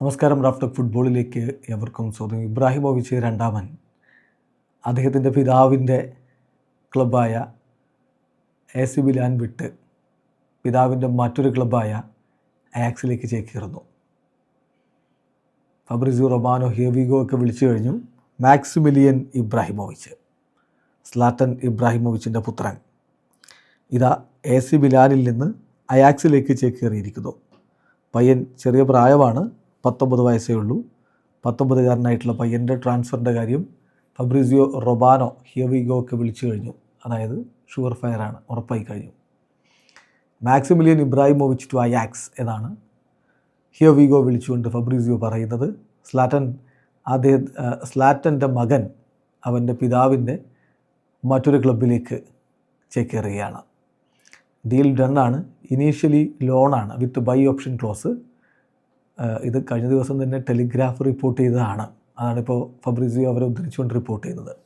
നമസ്കാരം റാഫ്റ്റർ ഫുട്ബോളിലേക്ക് എവർക്കും സ്വാഗതം. ഇബ്രാഹിമോവിച്ച് രണ്ടാമൻ അദ്ദേഹത്തിന്റെ പിതാവിന്റെ ക്ലബ്ബായ എ സി ബിലാൻ വിട്ട് പിതാവിന്റെ മറ്റൊരു ക്ലബ്ബായ ആക്സിലേക്ക് ചേക്കേറുന്നു. ഫബ്രിസിയോ റൊമാനോ ഹിയവിഗോ ഒക്കെ വിളിച്ചു കഴിഞ്ഞു മാക്സിമിലിയൻ ഇബ്രാഹിമോവിച്ച് സ്ലാട്ടൻ ഇബ്രാഹിമോവിച്ചിന്റെ പുത്രൻ. ഇതാ എ സി ബിലാനിൽ നിന്ന് അയാക്സിലേക്ക് ചേക്കേറിയിരിക്കുന്നു. പയ്യൻ ചെറിയ പ്രായമാണ് പത്തൊമ്പത് വയസ്സേ ഉള്ളൂ. പത്തൊമ്പതുകാരനായിട്ടുള്ള പയ്യന്റെ ട്രാൻസ്ഫറിന്റെ കാര്യം ഫബ്രിസിയോ റൊബാനോ ഹിയവിഗോ ഒക്കെ വിളിച്ചു കഴിഞ്ഞു. അതായത് ഷുവർ ഫയറാണ് ഉറപ്പായി കഴിഞ്ഞു. മാക്സിമിലിയൻ ഇബ്രാഹിമോവിച്ച് ടു അയാക്സ് എന്നാണ് ഹിയവിഗോ വിളിച്ചുകൊണ്ട് ഫബ്രിസിയോ പറയുന്നത്. സ്ലാറ്റൻ അദ്ദേഹം സ്ലാറ്റന്റെ മകൻ അവന്റെ പിതാവിന്റെ മറ്റൊരു ക്ലബിലേക്ക് ചേക്കേറുകയാണ്. ഡീൽ ഡണ്ണാണ്. ഇനീഷ്യലി ലോണാണ് വിത്ത് ബൈ ഓപ്ഷൻ ക്ലോസ് ഇത് കഴിഞ്ഞ ദിവസം തന്നെ ടെലിഗ്രാഫ് റിപ്പോർട്ട് ചെയ്തതാണ്. അതാണിപ്പോൾ ഫബ്രിസിയോ അവരെ ഉദ്ധരിച്ചുകൊണ്ട് റിപ്പോർട്ട് ചെയ്യുന്നത്.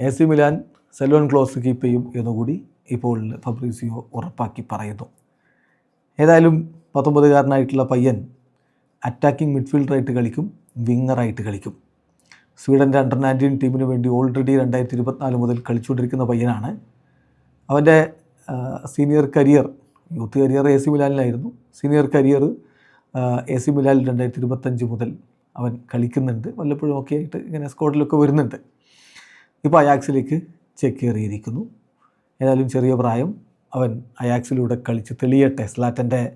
എ സി മിലാൻ സെലോൺ ക്ലോസ് കീപ്പ് ചെയ്യും എന്നുകൂടി ഇപ്പോൾ ഫബ്രിസിയോ ഉറപ്പാക്കി പറയുന്നു. ഏതായാലും പത്തൊമ്പതുകാരനായിട്ടുള്ള പയ്യൻ അറ്റാക്കിംഗ് മിഡ്ഫീൽഡറായിട്ട് കളിക്കും വിങ്ങറായിട്ട് കളിക്കും. സ്വീഡന്റെ അണ്ടർ നയന്റീൻ ടീമിന് വേണ്ടി ഓൾറെഡി രണ്ടായിരത്തി ഇരുപത്തിനാല് മുതൽ കളിച്ചുകൊണ്ടിരിക്കുന്ന പയ്യനാണ്. അവന്റെ senior career youth career A C മിലാനിലായിരുന്നു. Senior career A C ബിലാൽ രണ്ടായിരത്തി ഇരുപത്തഞ്ച് മുതൽ അവൻ കളിക്കുന്നുണ്ട്. വല്ലപ്പോഴും ഒക്കെ ആയിട്ട് ഇങ്ങനെ സ്കോഡിലൊക്കെ വരുന്നുണ്ട്. ഇപ്പോൾ അയാക്സിലേക്ക് ചെക്കേറിയിരിക്കുന്നു ഏതായാലും ചെറിയ പ്രായം. അവൻ അയാക്സിലൂടെ കളിച്ച് തെളിയട്ടെ. സ്ലാറ്റന്റെ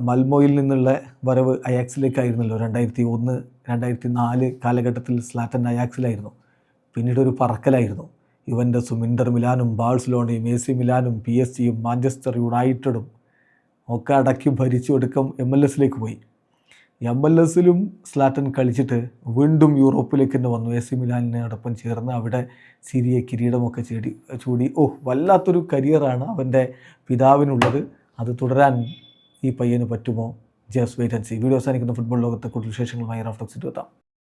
മൽമോയിൽ നിന്നുള്ള വരവ് അയാക്സിലേക്കായിരുന്നല്ലോ രണ്ടായിരത്തി ഒന്ന് രണ്ടായിരത്തി നാല് കാലഘട്ടത്തിൽ സ്ലാറ്റൻ അയാക്സിലായിരുന്നു പിന്നീട് ഒരു പറക്കലായിരുന്നു. യുവന്റസും ഇന്റർ മിലാനും ബാഴ്സലോണയും എ സി മിലാനും പി എസ് ജിയും മാഞ്ചസ്റ്റർ യുണൈറ്റഡും ഒക്കെ അടക്കി ഭരിച്ചു ഒടുക്കം എം എൽ എസിലേക്ക് പോയി. എം എൽ എസിലും സ്ലാറ്റൻ കളിച്ചിട്ട് വീണ്ടും യൂറോപ്പിലേക്ക് തന്നെ വന്നു. എ സി മിലാനിനോടൊപ്പം ചേർന്ന് അവിടെ സിരിയ കിരീടമൊക്കെ ചേടി ചൂടി. ഓഹ് വല്ലാത്തൊരു കരിയറാണ് അവന്റെ പിതാവിനുള്ളത്. അത് തുടരാൻ ഈ പയ്യന് പറ്റുമോ? Just wait and see video അവസാനിക്കുന്ന ഫുട്ബോൾ ലോകത്തെ കൂടുതൽ വിശേഷങ്ങളുമായി റാഫ്റ്റോക്സിറ്റ് എത്താം.